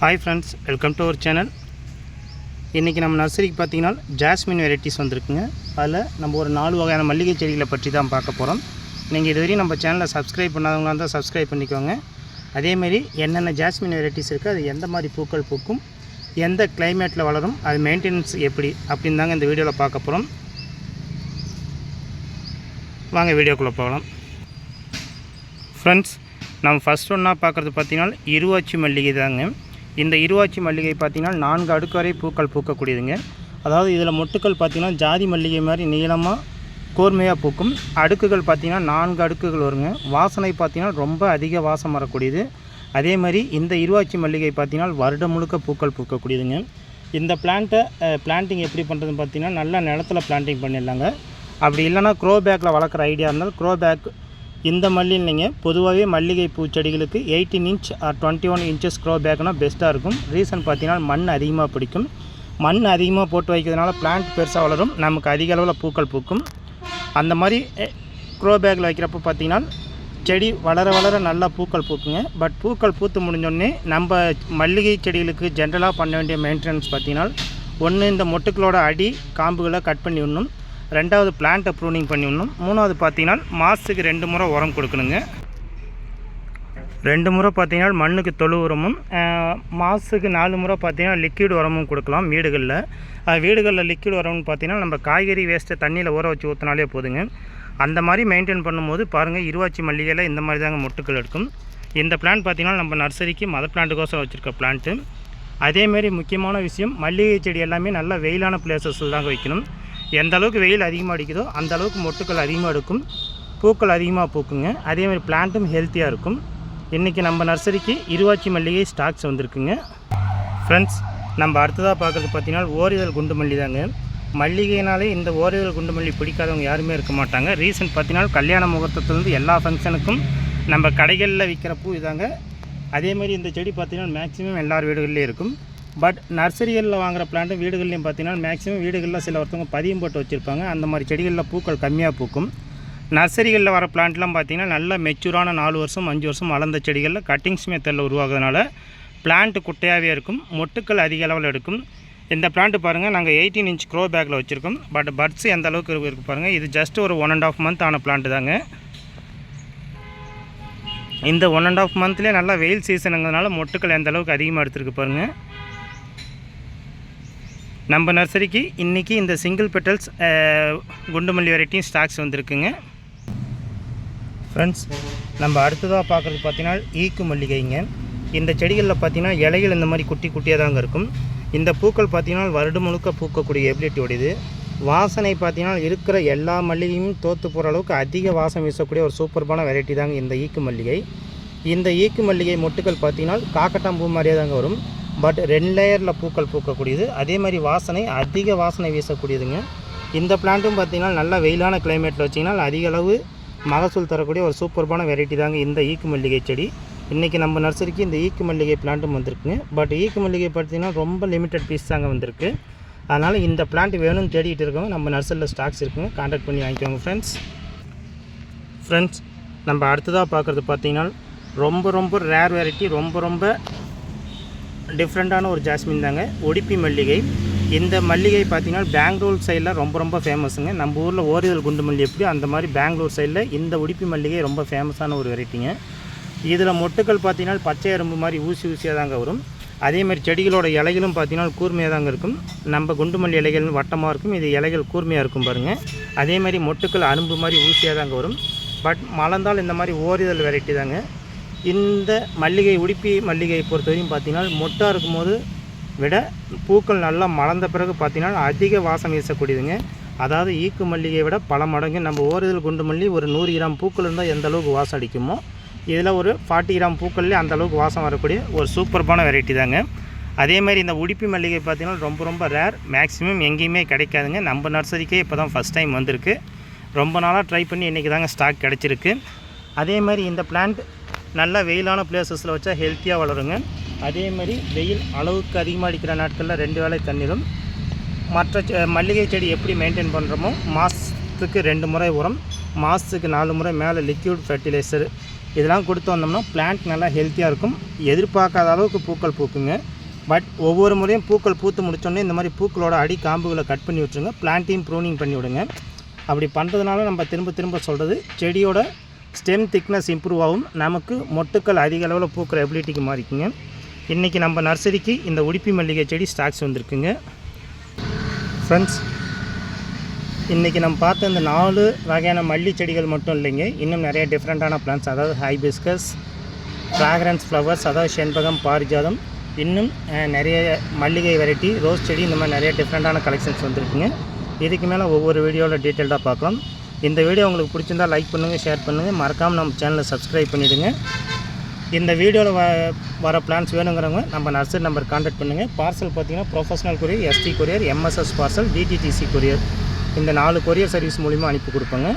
Hi friends welcome to our channel இன்றைக்கி நம்ம நர்சரிக்கு பார்த்தீங்கன்னா ஜாஸ்மின் வெரைட்டிஸ் வந்திருக்குங்க. அதில் நம்ம ஒரு நாலு வகையான மல்லிகை செடிகளை பற்றி தான் பார்க்க போகிறோம் நீங்கள் இதுவரையும் நம்ம சேனலை சப்ஸ்கிரைப் பண்ணாதவங்களா இருந்தால் சப்ஸ்கிரைப் பண்ணிக்கோங்க. அதேமாரி என்னென்ன ஜாஸ்மின் வெரைட்டிஸ் இருக்குது அது எந்த மாதிரி பூக்கள் பூக்கும் எந்த கிளைமேட்டில் வளரும் அது மெயின்டெனன்ஸ் எப்படி அப்படின்னு தாங்க இந்த வீடியோவில் பார்க்க போகிறோம் வாங்க வீடியோக்குள்ளே போகலாம். ஃப்ரெண்ட்ஸ் நம்ம ஃபஸ்ட் ஒன்றா பார்க்குறது பார்த்தீங்கன்னா இருவாச்சி மல்லிகை தாங்க. இந்த இருவாச்சி மல்லிகை பார்த்தீங்கன்னா நான்கு அடுக்கு வரை பூக்கள் பூக்கக்கூடியதுங்க. அதாவது இதில் மொட்டுக்கள் பார்த்தீங்கன்னா ஜாதி மல்லிகை மாதிரி நீளமாக கூர்மையாக பூக்கும். அடுக்குகள் பார்த்திங்கன்னா நான்கு அடுக்குகள் வருங்க. வாசனை பார்த்தீங்கன்னா ரொம்ப அதிக வாசம் வரக்கூடியது. அதே மாதிரி இந்த இருவாச்சி மல்லிகை பார்த்தீங்கன்னா வருடம் முழுக்க பூக்கள் பூக்கக்கூடியதுங்க. இந்த பிளான்ட்டை பிளான்டிங் எப்படி பண்ணுறதுன்னு பார்த்தீங்கன்னா நல்லா நிலத்துல பிளான்டிங் பண்ணிடலாங்க. அப்படி இல்லைன்னா க்ரோ பேக்கில் வளர்க்குற ஐடியா இருந்தால் க்ரோ பேக் இந்த மல்லி இல்லைங்க பொதுவாகவே மல்லிகை பூச்செடிகளுக்கு eighteen inch or twenty one inches grow பேக்னா பெஸ்ட்டாக இருக்கும். ரீசன் பார்த்தீங்கன்னா மண் அதிகமாக பிடிக்கும். மண் அதிகமாக போட்டு வைக்கிறதுனால பிளான்ட் பெருசாக வளரும். நமக்கு அதிக அளவில் பூக்கள் பூக்கும். அந்த மாதிரி க்ரோ பேக்கில் வைக்கிறப்ப பார்த்தீங்கன்னா செடி வளர வளர நல்லா பூக்கள் பூக்குங்க. பட் பூக்கள் பூத்து முடிஞ்சோடனே நம்ம மல்லிகை செடிகளுக்கு ஜென்ரலாக பண்ண வேண்டிய மெயின்டெனன்ஸ் பார்த்தீங்கன்னா ஒன்று இந்த மொட்டுக்களோட அடி காம்புகளை கட் பண்ணி விடணும். ரெண்டாவது பிளான்ட்டை ப்ரூனிங் பண்ணிவிடணும் மூணாவது பார்த்தீங்கன்னா மாதத்துக்கு ரெண்டு முறை உரம் கொடுக்கணுங்க. ரெண்டு முறை பார்த்தீங்கன்னா மண்ணுக்கு தொழு உரமும் மாதத்துக்கு நாலு முறை பார்த்தீங்கன்னா லிக்விட் உரமும் கொடுக்கலாம் வீடுகளில். வீடுகளில் லிக்விட் உரம்னு பார்த்தீங்கன்னா நம்ம காய்கறி வேஸ்ட்டை தண்ணியில் ஊற வச்சு ஊற்றினாலே போதுங்க. அந்த மாதிரி மெயின்டைன் பண்ணும்போது பாருங்கள் இருவாச்சி மல்லிகையில் இந்த மாதிரி தாங்க மொட்டுக்கள் எடுக்கும். இந்த பிளான்ட் பார்த்தீங்கன்னா நம்ம நர்சரிக்கு மதர் பிளான்ட்டுக்கோசம் வச்சுருக்க பிளான்ட்டு அதேமாரி முக்கியமான விஷயம் மல்லிகை செடி எல்லாமே நல்லா வெயிலான பிளேசஸில் தாங்க வைக்கணும். எந்த அளவுக்கு வெயில் அதிகமாக அடிக்குதோ அந்த அளவுக்கு மொட்டுக்கள் அதிகமாக எடுக்கும். பூக்கள் அதிகமாக பூக்குங்க. அதேமாதிரி பிளான்ட்டும் ஹெல்த்தியாக இருக்கும். இன்றைக்கி நம்ம நர்சரிக்கு இருவாச்சி மல்லிகை ஸ்டாக்ஸ் வந்திருக்குங்க. ஃப்ரெண்ட்ஸ் நம்ம அடுத்ததாக பார்க்குறது பார்த்தீங்கன்னா ஓரிதழ் குண்டு மல்லி தாங்க. மல்லிகைனாலே இந்த ஓரிதழ் குண்டு மல்லி பிடிக்காதவங்க யாருமே இருக்க மாட்டாங்க. ரீசன் பார்த்தீங்கன்னா கல்யாண முகூர்த்தத்துலேருந்து எல்லா ஃபங்க்ஷனுக்கும் நம்ம கடைகளில் விற்கிற பூ இதாங்க. அதேமாதிரி இந்த செடி பார்த்தீங்கன்னா மேக்ஸிமம் எல்லார் வீடுகள்லேயும் இருக்கும். பட் நர்சரிகளில் வாங்குற பிளான்ட்டு வீடுகள்லையும் பார்த்தீங்கன்னா மேக்ஸிமம் வீடுகளில் சில ஒருத்தவங்க பதியம் போட்டு வச்சுருப்பாங்க. அந்த மாதிரி செடிகளில் பூக்கள் கம்மியாக பூக்கும். நர்சரிகளில் வர பிளான்ட்லாம் பார்த்தீங்கன்னா நல்ல மெச்சூரான நாலு வருஷம் அஞ்சு வருஷம் வளர்ந்த செடிகளில் கட்டிங்ஸ் மெத்தடில் உருவாகிறதுனால பிளான்ட் குட்டையாகவே இருக்கும் மொட்டுக்கள் அதிக அளவில் எடுக்கும். இந்த பிளான்ட் பாருங்கள் நாங்கள் எயிட்டீன் இன்ச் க்ரோ பேக்கில் வச்சுருக்கோம். பட் பட்ஸ் எந்த அளவுக்கு இருக்குது பாருங்கள் இது ஜஸ்ட் ஒரு ஒன் அண்ட் ஆஃப் மந்த் ஆன பிளான்ட் தாங்க. இந்த ஒன் அண்ட் ஆஃப் மந்த்லேயே நல்லா வெயில் சீசனுங்கிறதுனால மொட்டுக்கள் எந்த அளவுக்கு அதிகமாக எடுத்துருக்கு பாருங்கள் நம்ம நர்சரிக்கு இன்றைக்கி இந்த சிங்கிள் பெட்டல்ஸ் குண்டுமல்லி வெரைட்டியும் ஸ்டாக்ஸ் வந்திருக்குங்க. ஃப்ரெண்ட்ஸ் நம்ம அடுத்ததாக பார்க்குறது பார்த்தீங்கன்னா ஈக்கு மல்லிகைங்க. இந்த செடிகளில் பார்த்தீங்கன்னா இலைகள் இந்த மாதிரி குட்டி குட்டியாக தாங்க இருக்கும். இந்த பூக்கள் பார்த்தீங்கன்னா வருடம் முழுக்க பூக்கக்கூடிய எபிலிட்டி உடையது. வாசனை பார்த்தீங்கன்னா இருக்கிற எல்லா மல்லிகையும் தோற்று போகிற அளவுக்கு அதிக வாசம் வீசக்கூடிய ஒரு சூப்பர்பான வெரைட்டி தாங்க இந்த ஈக்கு மல்லிகை. இந்த ஈக்கு மல்லிகை மொட்டுக்கள் பார்த்தீங்கன்னா காக்கட்டாம்பூ மாதிரியே தாங்க வரும். பட் ரெண்டு லேயரில் பூக்கள் பூக்கக்கூடியது. அதே மாதிரி வாசனை அதிக வாசனை வீசக்கூடியதுங்க. இந்த பிளான்ட்டும் பார்த்திங்கன்னா நல்ல வெயிலான கிளைமேட்டில் வச்சிங்கன்னா அதிக அளவு மகசூல் தரக்கூடிய ஒரு சூப்பர்பான வெரைட்டி தாங்க இந்த ஈக்கு மல்லிகை செடி. இன்றைக்கி நம்ம நர்சரிக்கு இந்த ஈக்கு மல்லிகை பிளான்ட்டும் வந்திருக்குங்க. பட் ஈக்கு மல்லிகை பார்த்தீங்கன்னா ரொம்ப லிமிட்டட் பீஸ் தாங்க வந்திருக்கு. அதனால் இந்த பிளான்ட் வேணும்னு தேடிட்டு இருக்கவங்க நம்ம நர்சரியில் ஸ்டாக்ஸ் இருக்குங்க. கான்டாக்ட் பண்ணி வாங்கிக்கோங்க ஃப்ரெண்ட்ஸ் ஃப்ரெண்ட்ஸ் நம்ம அடுத்ததாக பார்க்குறது பார்த்தீங்கன்னா ரொம்ப ரொம்ப ரேர் வெரைட்டி ரொம்ப ரொம்ப டிஃப்ரெண்ட்டான ஒரு ஜாஸ்மின் தாங்க. ஒடிப்பி மல்லிகை. இந்த மல்லிகை பார்த்திங்கன்னா பெங்களூர் சைடில் ரொம்ப ரொம்ப ஃபேமஸுங்க நம்ம ஊரில் ஓரிதல் குண்டு மல்லி எப்படி அந்த மாதிரி பெங்களூர் சைடில் இந்த உடுப்பி மல்லிகை ரொம்ப ஃபேமஸான ஒரு வெரைட்டிங்க இதில் மொட்டுக்கள் பார்த்தீங்கன்னா பச்சை எறும்பு மாதிரி ஊசி ஊசியாக தாங்க வரும். அதே மாதிரி செடிகளோட இலைகளும் பார்த்தீங்கன்னா கூர்மையாக தாங்க இருக்கும். நம்ம குண்டு மல்லி இலைகள் வட்டமாக இருக்கும். இது இலைகள் கூர்மையாக இருக்கும் பாருங்கள் அதே மாதிரி மொட்டுக்கள் அரும்பு மாதிரி ஊசியாக தாங்க வரும். பட் மலர்ந்தால் இந்த மாதிரி ஓரிதழ் வெரைட்டி தாங்க. இந்த மல்லிகை உடுப்பி மல்லிகை பொறுத்தவரையும் பார்த்தீங்கன்னா மொட்டாக இருக்கும்போது விட பூக்கள் நல்லா மலர்ந்த பிறகு பார்த்தீங்கன்னா அதிக வாசம் வீசக்கூடியதுங்க. அதாவது ஈக்கு மல்லிகையை விட பல மடங்கு நம்ம ஓரிதழ் குண்டு மல்லி ஒரு நூறு கிராம் பூக்கள் இருந்தால் எந்த அளவுக்கு வாசம் அடிக்குமோ இதில் ஒரு ஃபார்ட்டி கிராம் பூக்கள்லேயே அந்தளவுக்கு வாசம் வரக்கூடிய ஒரு சூப்பர்பான வெரைட்டி தாங்க. அதே மாதிரி இந்த உடுப்பி மல்லிகை பார்த்தீங்கன்னா ரொம்ப ரொம்ப ரேர் மேக்ஸிமம் எங்கேயுமே கிடைக்காதுங்க. நம்ம நர்சரிக்கே இப்போ தான் ஃபஸ்ட் டைம் வந்திருக்கு. ரொம்ப நாளாக ட்ரை பண்ணி இன்றைக்கி தாங்க ஸ்டாக் கிடச்சிருக்கு. அதே மாதிரி இந்த பிளான்ட் நல்ல வெயிலான பிளேசஸில் வச்சா ஹெல்த்தியாக வளருங்க. அதே மாதிரி வெயில் அளவுக்கு அதிகமாக அடிக்கிற நாட்களில் ரெண்டு வேளை தண்ணீரும் மற்ற செ- மல்லிகை செடி எப்படி மெயின்டைன் பண்ணுறோமோ மாதத்துக்கு ரெண்டு முறை உரம் மாதத்துக்கு நாலு முறை மேலே லிக்யூட் ஃபெர்டிலைசர் இதெல்லாம் கொடுத்து வந்தோம்னா பிளான்ட் நல்லா ஹெல்த்தியாக இருக்கும். எதிர்பார்க்காத அளவுக்கு பூக்கள் பூக்குங்க. பட் ஒவ்வொரு முறையும் பூக்கள் பூத்து முடித்தோடனே இந்த மாதிரி பூக்களோட அடி காம்புகளை கட் பண்ணி விட்டுருங்க பிளான்ட்டையும் ப்ரூனிங் பண்ணி விடுங்க. அப்படி பண்ணுறதுனால நம்ம திரும்ப திரும்ப சொல்கிறது செடியோட ஸ்டெம் திக்னஸ் இம்ப்ரூவ் ஆகும். நமக்கு மொட்டுக்கள் அதிக அளவில் பூக்கிற எபிலிட்டிக்கு மாறிக்குங்க. இன்றைக்கி நம்ம நர்சரிக்கு இந்த உடுப்பி மல்லிகை செடி ஸ்டாக்ஸ் வந்திருக்குங்க. ஃப்ரெண்ட்ஸ் இன்றைக்கி நம்ம பார்த்த இந்த நாலு வகையான மல்லி செடிகள் மட்டும் இல்லைங்க. இன்னும் நிறைய டிஃப்ரெண்ட்டான பிளான்ஸ் அதாவது ஹைபிஸ்கஸ் ஃப்ராக்ரன்ஸ் ஃப்ளவர்ஸ் அதாவது செண்பகம் பாரிஜாதம். இன்னும் நிறைய மல்லிகை வெரைட்டி ரோஸ் செடி இந்த மாதிரி நிறைய டிஃப்ரெண்ட்டான கலெக்ஷன்ஸ் வந்துருக்குங்க. இதுக்கு மேலே ஒவ்வொரு வீடியோவில் டீட்டெயில்டாக பார்க்கலாம். இந்த வீடியோ உங்களுக்கு பிடிச்சிருந்தா லைக் பண்ணுங்கள் ஷேர் பண்ணுங்கள் மறக்காமல் நம்ம சேனலை சப்ஸ்கிரைப் பண்ணிவிடுங்க இந்த வீடியோவில் வ வர பிளான்ஸ் வேணுங்கிறவங்க நம்ம நர்சரி நம்பர் கான்டாக்ட் பண்ணுங்கள் பார்சல் பார்த்தீங்கன்னா professional courier ST courier MSS parcel DTDC courier இந்த நாலு கொரியர் சர்வீஸ் மூலிமா அனுப்பி கொடுப்போங்க.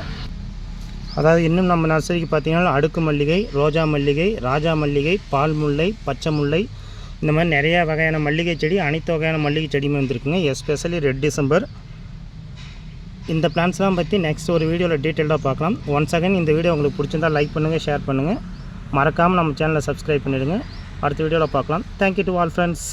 அதாவது இன்னும் நம்ம நர்சரிக்கு பார்த்தீங்கன்னா அடுக்கு மல்லிகை ரோஜா மல்லிகை ராஜா மல்லிகை பால் முல்லை பச்சை முல்லை இந்த மாதிரி நிறைய வகையான மல்லிகை செடி அனைத்து வகையான மல்லிகை செடியுமே வந்திருக்குங்க. எஸ்பெஷலி ரெட் டிசம்பர் இந்த பிளான்ஸ்லாம் பற்றி நெக்ஸ்ட் ஒரு வீடியோவில் டீட்டெயிலாக பார்க்கலாம். ஒன்ஸ் அகைன் இந்த வீடியோ உங்களுக்கு பிடிச்சிருந்தா லைக் பண்ணுங்கள் ஷேர் பண்ணுங்கள் மறக்காமல் நம்ம சேனலை சப்ஸ்கிரைப் பண்ணிடுங்க. அடுத்த வீடியோவில் பார்க்கலாம். Thank you to all friends